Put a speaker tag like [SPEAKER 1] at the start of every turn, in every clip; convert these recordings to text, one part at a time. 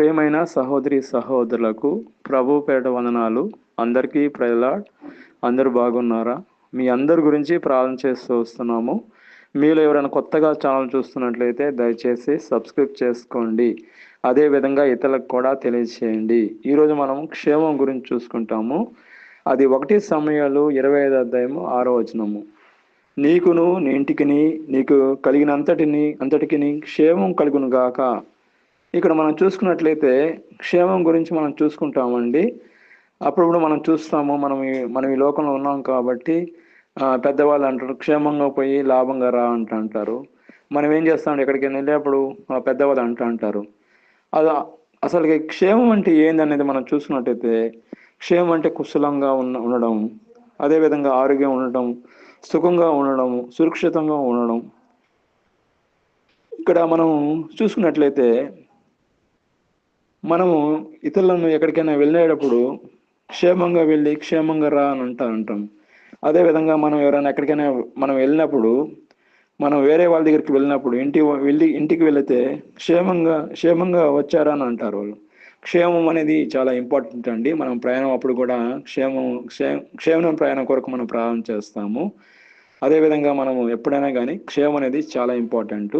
[SPEAKER 1] ప్రేమైన సహోదరి సహోదరులకు ప్రభు పేట వందనాలు. అందరికీ ప్రజలాడ్ అందరూ బాగున్నారా? మీ అందరి గురించి ప్రార్థన చేస్తూ వస్తున్నాము. మీలో ఎవరైనా కొత్తగా ఛానల్ చూస్తున్నట్లయితే దయచేసి సబ్స్క్రైబ్ చేసుకోండి. అదేవిధంగా ఇతరులకు కూడా తెలియజేయండి. ఈరోజు మనం క్షేమం గురించి చూసుకుంటాము. అది ఒకటి సమయాలు ఇరవై ఐదు అధ్యాయము ఆరో వచనము. నీకును నీ ఇంటికిని నీకు కలిగినంతటిని అంతటికిని క్షేమం కలుగును గాక ఇక్కడ మనం చూసుకున్నట్లయితే క్షేమం గురించి మనం చూసుకుంటామండి. అప్పుడప్పుడు మనం చూస్తాము మనం మనం ఈ లోకంలో ఉన్నాం కాబట్టి పెద్దవాళ్ళు అంటారు క్షేమంగా పోయి లాభంగా రా అంట అంటారు. మనం ఏం చేస్తాం ఎక్కడికి వెళ్ళేప్పుడు పెద్దవాళ్ళు అంట అంటారు. అది అసలు క్షేమం అంటే ఏందనేది మనం చూసుకున్నట్టయితే క్షేమం అంటే కుశలంగా ఉన్న ఉండడం అదేవిధంగా ఆరోగ్యం ఉండడం సుఖంగా ఉండడం సురక్షితంగా ఉండడం. ఇక్కడ మనం చూసుకున్నట్లయితే మనము ఇతరులను ఎక్కడికైనా వెళ్ళేటప్పుడు క్షేమంగా వెళ్ళి క్షేమంగా రా అని అంటా అంటాం అదేవిధంగా మనం ఎవరైనా ఎక్కడికైనా మనం వెళ్ళినప్పుడు మనం వేరే వాళ్ళ దగ్గరికి వెళ్ళినప్పుడు ఇంటి వెళ్ళి ఇంటికి వెళితే క్షేమంగా క్షేమంగా వచ్చారా అని అంటారు వాళ్ళు. క్షేమం అనేది చాలా ఇంపార్టెంట్ అండి. మనం ప్రయాణం అప్పుడు కూడా క్షేమం క్షేమ క్షేమం ప్రయాణం కొరకు మనం ప్రారంభం చేస్తాము. అదేవిధంగా మనము ఎప్పుడైనా కానీ క్షేమం అనేది చాలా ఇంపార్టెంట్.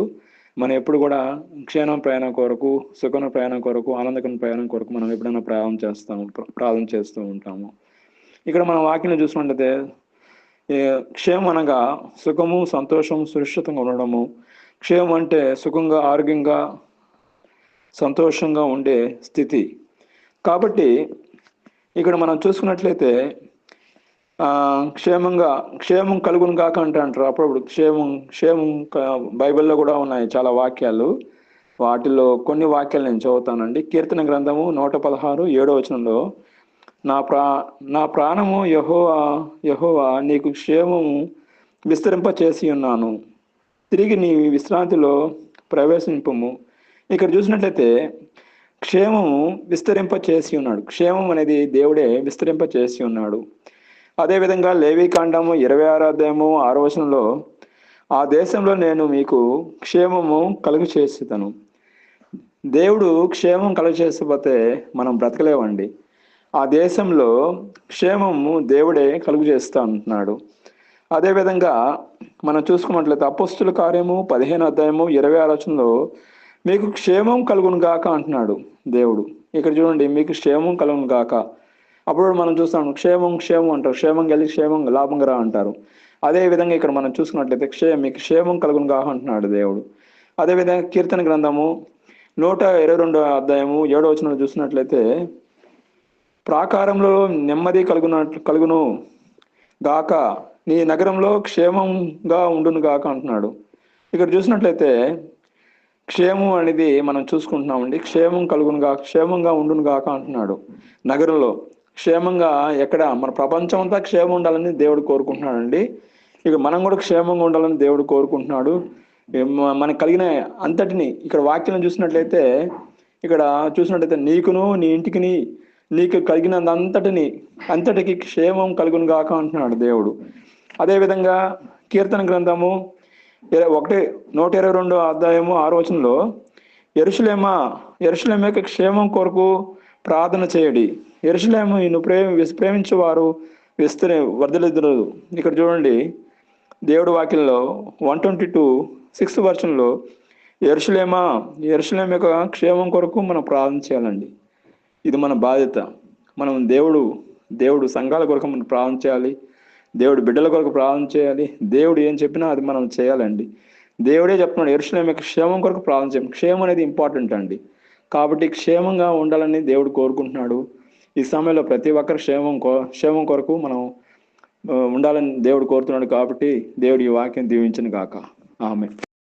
[SPEAKER 1] మనం ఎప్పుడు కూడా క్షేమం ప్రయాణం కొరకు సుఖన ప్రయాణం కొరకు ఆనందకర ప్రయాణం కొరకు మనం ఎప్పుడైనా ప్రయాణం చేస్తాము ప్రార్థన చేస్తూ ఉంటాము. ఇక్కడ మనం వాక్యం చూసుకుంటే క్షేమం అనగా సుఖము సంతోషం సురక్షితంగా ఉండడము. క్షేమం అంటే సుఖంగా ఆరోగ్యంగా సంతోషంగా ఉండే స్థితి. కాబట్టి ఇక్కడ మనం చూసుకున్నట్లయితే క్షేమంగా క్షేమం కలుగును కాక అంటే అంటారు అప్పుడప్పుడు క్షేమం క్షేమం క- బైబిల్లో కూడా ఉన్నాయి చాలా వాక్యాలు. వాటిలో కొన్ని వాక్యాలు నేను చదువుతానండి. కీర్తన గ్రంథము నూట పదహారు ఏడో వచనంలో నా ప్రా నా ప్రాణము యహోవా యహోవా నీకు క్షేమము విస్తరింప చేసి ఉన్నాను. తిరిగి నీ విశ్రాంతిలో ప్రవేశింపము. ఇక్కడ చూసినట్లయితే క్షేమము విస్తరింప చేసి ఉన్నాడు. క్షేమం అనేది దేవుడే విస్తరింప చేసి ఉన్నాడు. అదేవిధంగా లేవికాండము ఇరవై ఆరో అధ్యాయము ఆరో వచనంలో ఆ దేశంలో నేను మీకు క్షేమము కలుగు చేసేదను దేవుడు క్షేమం కలుగు చేసిపోతే మనం బ్రతకలేవండి ఆ దేశంలో క్షేమము దేవుడే కలుగు చేస్తా అంటున్నాడు అదేవిధంగా మనం చూసుకున్నట్లయితే అపస్తుల కార్యము పదిహేను అధ్యాయము ఇరవై ఆలోచనలో మీకు క్షేమం కలుగును గాక అంటున్నాడు దేవుడు. ఇక్కడ చూడండి మీకు క్షేమం కలుగును గాక అప్పుడు మనం చూస్తాం క్షేమం క్షేమం అంటారు. క్షేమం కలిగి క్షేమం లాభంగా అంటారు. అదే విధంగా ఇక్కడ మనం చూసుకున్నట్లయితే క్షేమ మీకు క్షేమం కలుగును గాక అంటున్నాడు దేవుడు. అదేవిధంగా కీర్తన గ్రంథము నూట ఇరవై రెండో అధ్యాయము ఏడో వచనం చూసినట్లయితే ప్రాకారంలో నెమ్మది కలుగునట్లు కలుగును గాక నీ నగరంలో క్షేమంగా ఉండును గాక అంటున్నాడు. ఇక్కడ చూసినట్లయితే క్షేమం అనేది మనం చూసుకుంటున్నామండి. క్షేమం కలుగునుగా క్షేమంగా ఉండును గాక అంటున్నాడు. నగరంలో క్షేమంగా ఎక్కడ మన ప్రపంచం అంతా క్షేమం ఉండాలని దేవుడు కోరుకుంటున్నాడండి. ఇక మనం కూడా క్షేమంగా ఉండాలని దేవుడు కోరుకుంటున్నాడు. మనకు కలిగిన అంతటిని ఇక్కడ వాక్యం చూసినట్లయితే ఇక్కడ చూసినట్లయితే నీకును నీ ఇంటికిని నీకు కలిగినంత అంతటిని అంతటికి క్షేమం కలుగును గాక అంటున్నాడు దేవుడు. అదేవిధంగా కీర్తన గ్రంథము ఒకటి నూట ఇరవై రెండు అధ్యాయము ఆరోచనలో వచనంలో ఎరుషులేమా క్షేమం కొరకు ప్రార్థన చేయడి. ఎరుసలేము నిన్ను ప్రేమ ప్రేమించేవారు విస్తరే వర్ధలిద్దరు ఇక్కడ చూడండి దేవుడు వాక్యంలో వన్ ట్వంటీ టూ సిక్స్త్ వర్షన్లో ఎరుసలేమా ఎరుసలేం యొక్క క్షేమం కొరకు మనం ప్రార్థన చేయాలండి. ఇది మన బాధ్యత. మనం దేవుడు దేవుడు సంఘాల కొరకు మనం ప్రార్థన చేయాలి. దేవుడు బిడ్డల కొరకు ప్రార్థన చేయాలి. దేవుడు ఏం చెప్పినా అది మనం చేయాలండి. దేవుడే చెప్తున్నాడు ఎరుసలేం యొక్క క్షేమం కొరకు ప్రార్థన చేయాలి. క్షేమం అనేది ఇంపార్టెంట్ అండి. కాబట్టి క్షేమంగా ఉండాలని దేవుడు కోరుకుంటున్నాడు. ఈ సమయంలో ప్రతి ఒక్కరి క్షేమం కో క్షేమం కొరకు మనం ఉండాలని దేవుడు కోరుతున్నాడు కాబట్టి దేవుడు ఈ వాక్యం దీవించను గాక. ఆమె